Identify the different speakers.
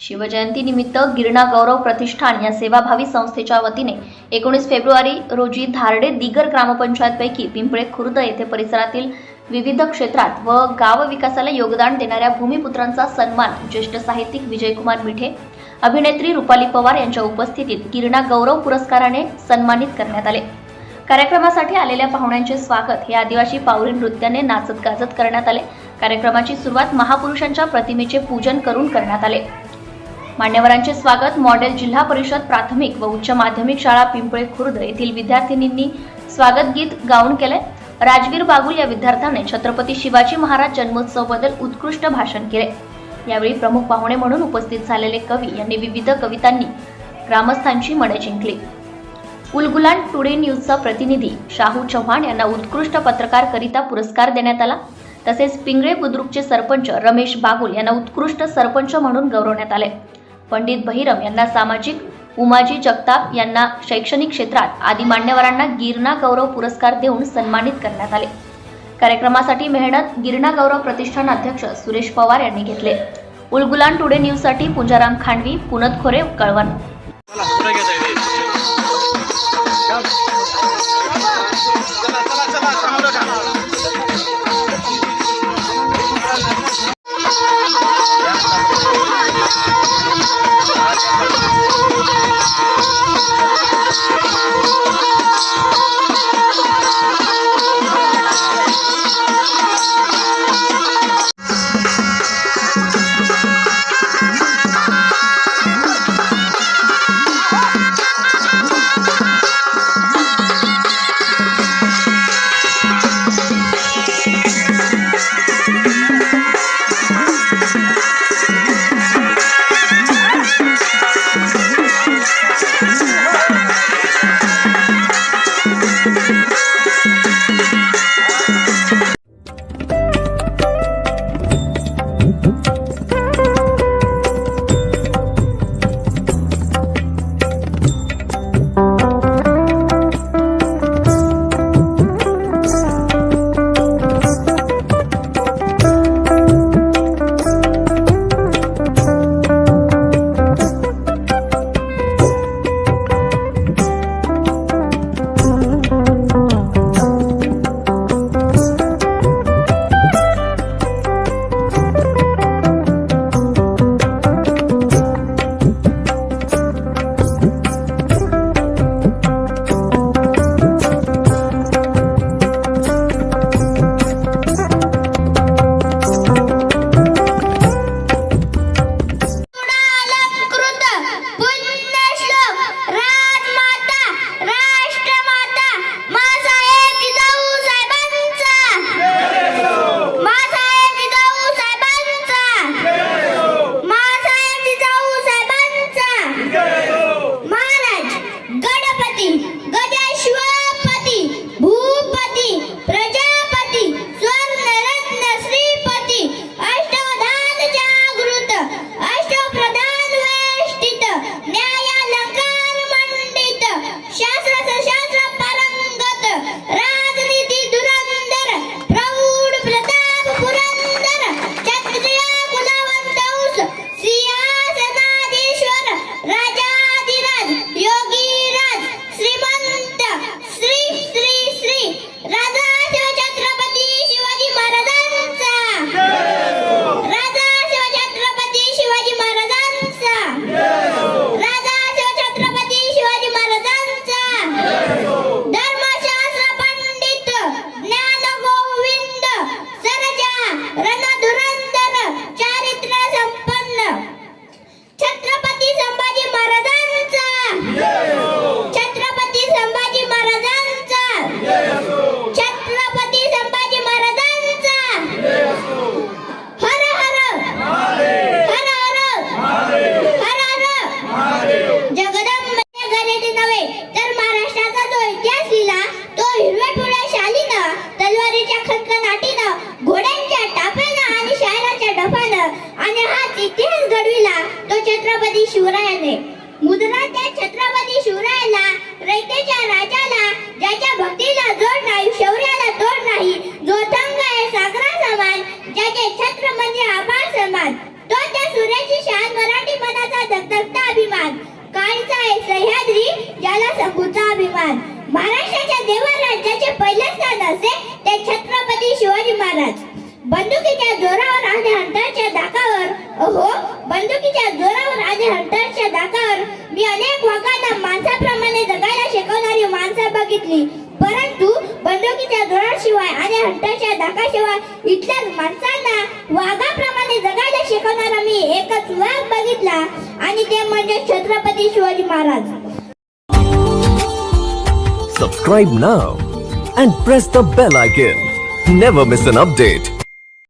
Speaker 1: शिवजयंतीनिमित्त गिरणा गौरव प्रतिष्ठान या सेवाभावी संस्थेच्या वतीने एकोणीस फेब्रुवारी रोजी धारडे दिगर ग्रामपंचायतपैकी पिंपळे खुर्द येथे परिसरातील विविध क्षेत्रात व गाव विकासाला योगदान देणाऱ्या भूमिपुत्रांचा सन्मान ज्येष्ठ साहित्यिक विजयकुमार मिठे अभिनेत्री रुपाली पवार यांच्या उपस्थितीत गिरणा गौरव पुरस्काराने सन्मानित करण्यात आले. कार्यक्रमासाठी आलेल्या पाहुण्यांचे स्वागत हे आदिवासी पावरी नृत्याने नाचत गाजत करण्यात आले. कार्यक्रमाची सुरुवात महापुरुषांच्या प्रतिमेचे पूजन करून करण्यात आले. मान्यवरांचे स्वागत. मॉडेल जिल्हा परिषद प्राथमिक व उच्च माध्यमिक शाळा पिंपळे खुर्द येथील विद्यार्थिनींनी स्वागत गीत गाऊन केले राजवीर बागुल या विद्यार्थ्याने छत्रपती शिवाजी महाराज जन्मोत्सवबद्दल उत्कृष्ट भाषण केले यावेळी प्रमुख पाहुणे म्हणून उपस्थित झालेले कवी यांनी विविध कवितांनी ग्रामस्थांची मने जिंकली. उलगुलान टुडे न्यूजचा प्रतिनिधी शाहू चव्हाण यांना उत्कृष्ट पत्रकारकरिता पुरस्कार देण्यात आला. तसेच पिंगळे बुद्रुकचे सरपंच रमेश बागुल यांना उत्कृष्ट सरपंच म्हणून गौरवण्यात आले. पंडित बहिरम यांना सामाजिक उमाजी जगताप यांना शैक्षणिक क्षेत्रात आदी मान्यवरांना गिरणा गौरव पुरस्कार देऊन सन्मानित करण्यात आले. कार्यक्रमासाठी मेहनत गिरणा गौरव प्रतिष्ठान अध्यक्ष सुरेश पवार यांनी घेतले. उलगुलान टुडे न्यूजसाठी पुंजाराम खांडवी पुनत खोरे कळवण.
Speaker 2: मुद्रा त्या छत्रपती शिवरायाला रयतेच्या राजाला ज्याच्या भक्तीला जोड नाही शौर्याला तोड नाही जो थंग आहे सागरा समान ज्याचे छत्र म्हणजे आभार समान. तो
Speaker 1: त्या सूर्याची शान मराठी मनाचा धगधगता अभिमान. काळीचा आहे सह्याद्री ज्याला संभूचा अभिमान. महाराष्ट्राच्या देवा राज्याचे पहिले स्थान असे ते छत्रपती शिवाजी महाराज. बंदुकीच्या जोरावर आणि अंतरच्या धाकावर अहो बंदुकीच्या जोरावर आणि हंटरच्या धाकावर मी अनेक वाघांना माणसाप्रमाणे जगायला शिकवणारी माणसं परंतु बंदुकीच्या जोराशिवाय आणि हंटरच्या धाकाशिवाय इथल्या माणसांना वाघाप्रमाणे जगायला शिकवणारा मी एकच वाघ बघितला आणि ते म्हणजे Chhatrapati Shivaji Maharaj
Speaker 3: Subscribe now and press the bell icon. Never miss an update.